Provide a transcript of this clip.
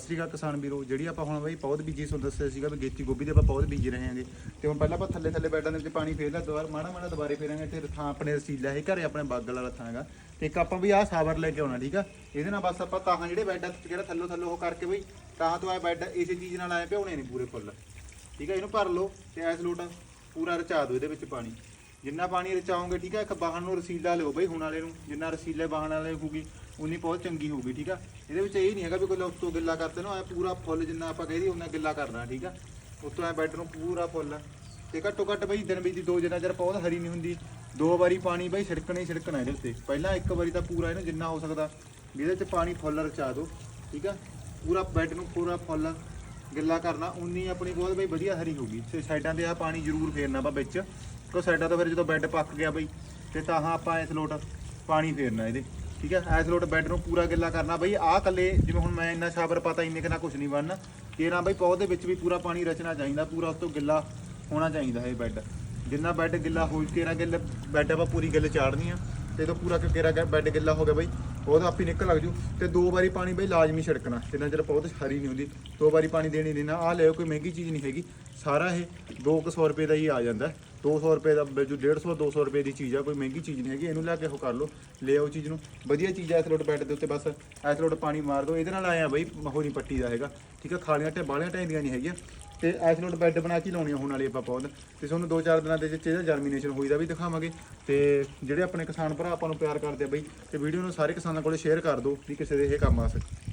ਸਤਿ ਸ਼੍ਰੀ ਅਕਾਲ ਕਿਸਾਨ ਵੀਰੋ, ਜਿਹੜੀ ਆਪਾਂ ਹੁਣ ਬਈ ਪੌਦ ਬੀਜੀ ਤੁਹਾਨੂੰ ਦੱਸਿਆ ਸੀਗਾ ਵੀ ਗੇਤੀ ਗੋਭੀ ਦੇ ਆਪਾਂ ਪੌਦ ਬੀਜ ਰਹੇ ਹਾਂਗੇ। ਤੇ ਹੁਣ ਪਹਿਲਾਂ ਆਪਾਂ ਥੱਲੇ ਥੱਲੇ ਬੈਡਾਂ ਦੇ ਵਿੱਚ ਪਾਣੀ ਫੇਰ ਲਿਆ, ਦੁਬਾਰਾ ਮਾੜਾ ਮਾੜਾ ਦੁਬਾਰੇ ਫੇਰਾਂਗੇ, ਤੇ ਥਾਂ ਆਪਣੇ ਰਸੀਲਾ ਹੈ ਘਰੇ ਆਪਣੇ ਬਾਗਲ ਵਾਲਾ ਥਾਂ ਹੈਗਾ। ਤੇ ਇੱਕ ਆਪਾਂ ਵੀ ਆਹ ਸਾਵਰ ਲੈ ਕੇ ਆਉਣਾ, ਠੀਕ ਆ? ਇਹਦੇ ਨਾਲ ਬਸ ਆਪਾਂ ਤਾਹਾਂ ਜਿਹੜੇ ਬੈਡਾਂ ਤੇ ਜਿਹੜਾ ਥੱਲੋ ਥੱਲੋ ਉਹ ਕਰਕੇ ਬਈ ਤਾਂ ਤੋਂ ਆ ਬੈੱਡ ਇਸੇ ਚੀਜ਼ ਨਾਲ ਆਏ, ਭਿਉਣੇ ਨਹੀਂ ਪੂਰੇ ਫੁੱਲ। ਠੀਕ ਆ, ਇਹਨੂੰ ਭਰ ਲਓ ਤੇ ਐਸ ਲੋਟ ਪੂਰਾ ਰਚਾ ਦਿਓ ਇਹਦੇ ਵਿੱਚ ਪਾਣੀ। ਜਿੰਨਾ ਪਾਣੀ ਰਚਾਓਗੇ, ਠੀਕ ਆ, ਇੱਕ ਬਾਹਣ ਨੂੰ ਰਸੀਲਾ ਲਿਓ ਬਈ ਹੁਣ ਵਾਲੇ ਨੂੰ, ਜਿੰਨਾ ਰਸੀਲੇ ਬਾਹਣ ਵਾਲੇ ਹੋਊਗੀ, ਉਨੀ ਬਹੁਤ ਚੰਗੀ ਹੋਊਗੀ, ਠੀਕ ਆ। ਇਹਦੇ ਵਿੱਚ ਇਹ ਨਹੀਂ ਹੈਗਾ ਵੀ ਕੋਈ ਉੱਤੋਂ ਗਿੱਲਾ ਕਰਤੇ ਨਾ ਐ ਪੂਰਾ ਫੁੱਲ ਜਿੰਨਾ ਆਪਾਂ ਕਹਦੇ ਉਹਨਾਂ ਗਿੱਲਾ ਕਰਨਾ, ਠੀਕ ਆ। ਉੱਤੋਂ ਐ ਬੈੱਡ ਨੂੰ ਪੂਰਾ ਫੁੱਲ। ਤੇ ਘੱਟੋ ਘੱਟ ਬਈ ਦਿਨ ਵਿੱਚ ਦੀ ਦੋ ਜਿੰਨਾ ਚਿਰ ਪੌਦ ਹਰੀ ਨਹੀਂ ਹੁੰਦੀ, ਦੋ ਵਾਰੀ ਪਾਣੀ ਬਈ ਛਿੜਕਣਾ ਹੀ ਛਿੜਕਣਾ ਇਹਦੇ ਉੱਤੇ। ਪਹਿਲਾਂ ਇੱਕ ਵਾਰੀ ਤਾਂ ਪੂਰਾ ਇਹਨੂੰ ਜਿੰਨਾ ਹੋ ਸਕਦਾ, ਵੀ ਇਹਦੇ 'ਚ ਪਾਣੀ ਫੁੱਲ ਰਚਾ ਦਿਓ, ਠੀਕ ਆ। ਪੂਰਾ ਬੈੱਡ ਨੂੰ ਪੂਰਾ ਫੁੱਲ ਗਿੱਲਾ ਕਰਨਾ, ਉਨੀ ਆਪਣੀ ਬਹੁਤ ਬਈ ਵਧੀਆ ਹਰੀ ਹੋਊਗੀ ਤੇ ਸਾਈਡਾਂ ਤੇ ਆ ਪਾਣੀ ਜ਼ਰੂਰ ਫੇਰਨਾ ਵਾ ਵਿੱਚ। ਕਿਉਂ ਸਾਈਡਾਂ ਤੋਂ ਫਿਰ ਜਦੋਂ ਬੈੱਡ ਪੱਕ ਗਿਆ ਬਈ, ਤੇ ਤਾਂ ਹਾਂ ਆਪਾਂ ਇਸ ਲੋਟ ਪਾਣੀ ਫੇਰਨਾ ਇਹਦੇ। ਠੀਕ ਹੈ ਇਸ ਲੋਟ ਬੈੱਡ ਨੂੰ ਪੂਰਾ ਗਿੱਲਾ ਕਰਨਾ। ਬਈ ਆਹ ਕੱਲੇ ਜਿਵੇਂ ਹੁਣ ਮੈਂ ਇੰਨਾ ਸ਼ਾਬਰ ਪਤਾ, ਇੰਨੇ ਕਿੰਨਾ ਕੁਝ ਨਹੀਂ ਬਣਨਾ। ਤੇ ਨਾ ਬਈ ਪੌਦੇ ਵਿੱਚ ਵੀ ਪੂਰਾ ਪਾਣੀ ਰਚਣਾ ਚਾਹੀਦਾ, ਪੂਰਾ ਉਸ ਤੋਂ ਗਿੱਲਾ ਹੋਣਾ ਚਾਹੀਦਾ ਇਹ ਬੈੱਡ ਜਿੰਨਾ ਬੈੱਡ ਗਿੱਲਾ ਹੋ ਕੇਰਾ ਗਿੱਲ ਬੈੱਡ ਆਪਾਂ ਪੂਰੀ ਗਿੱਲ ਚਾੜਨੀ ਆ। ਤੇ ਜਦੋਂ ਪੂਰਾ ਕੇਰਾ ਬੈੱਡ ਗਿੱਲਾ ਹੋ ਗਿਆ ਬਈ ਉਹਦਾ ਆਪੇ ਨਿਕਲ ਲੱਗ ਜੂ। ਤੇ ਦੋ ਵਾਰੀ ਪਾਣੀ ਬਈ ਲਾਜ਼ਮੀ ਛਿੜਕਣਾ, ਜਿੰਨਾ ਚਿਰ ਪੌਦ ਹਰੀ ਨਹੀਂ ਹੁੰਦੀ। ਦੋ ਵਾਰੀ ਪਾਣੀ ਦੇਣੀ ਦੇਣਾ ਆ ਲਿਓ ਕੋਈ ਮਹਿੰਗੀ ਚੀਜ਼ ਨਹੀਂ ਹੈਗੀ। ਸਾਰਾ ਇਹ 200 ਰੁਪਏ ਦਾ ਹੀ ਆ ਜਾਂਦਾ 200 ਰੁਪਏ ਦਾ ਜੋ 150 200 ਰੁਪਏ ਦੀ ਚੀਜ਼ ਆ, ਕੋਈ ਮਹਿੰਗੀ ਚੀਜ਼ ਨਹੀਂ ਹੈਗੀ, ਇਹਨੂੰ ਲੈ ਕੇ ਉਹ ਕਰ ਲਓ, ਲੈ ਆਓ ਚੀਜ਼ ਨੂੰ। ਵਧੀਆ ਚੀਜ਼ ਆ ਇਸ ਲੋਟ ਬੈੱਡ ਦੇ ਉੱਤੇ ਬਸ। ਇਸ ਪਾਣੀ ਮਾਰ ਦਿਓ। ਇਹਦੇ ਨਾਲ ਆਇਆ ਬਈ, ਮਹੋਰੀ ਪੱਟੀ ਦਾ ਹੈਗਾ। ਠੀਕ ਆ, ਖਾਲੀਆਂ ਤੇ ਬਾਲੀਆਂ ਟੈਂਦੀਆਂ ਨਹੀਂ ਹੈਗੀਆਂ। ਤੇ ਇਸ ਲੋਟ ਬੈੱਡ ਬਣਾ ਕੇ ਲਾਉਣੀ ਲਾਉਣੀਆਂ ਹੁਣ ਵਾਲੀ ਆਪਾਂ ਪੌਦ। ਤੇ ਤੁਹਾਨੂੰ 2-4 ਦਿਨਾਂ ਦੇ ਵਿੱਚ ਇਹਦਾ ਜਰਮੀਨੇਸ਼ਨ ਹੋਈ ਦਾ ਵੀ ਦਿਖਾਵਾਂਗੇ। ਤੇ ਜਿਹੜੇ ਆਪਣੇ ਕਿਸਾਨ ਭਰਾ ਆਪਾਂ ਨੂੰ ਪਿਆਰ ਕਰਦੇ ਆ ਬਈ, ਤੇ ਵੀਡੀਓ ਨੂੰ ਸਾਰੇ ਕਿਸਾਨਾਂ ਕੋਲੇ ਸ਼ੇਅਰ ਕਰ ਦਿਓ ਵੀ ਕਿਸੇ ਦੇ ਇਹ ਕੰਮ ਆ ਸਕੇ।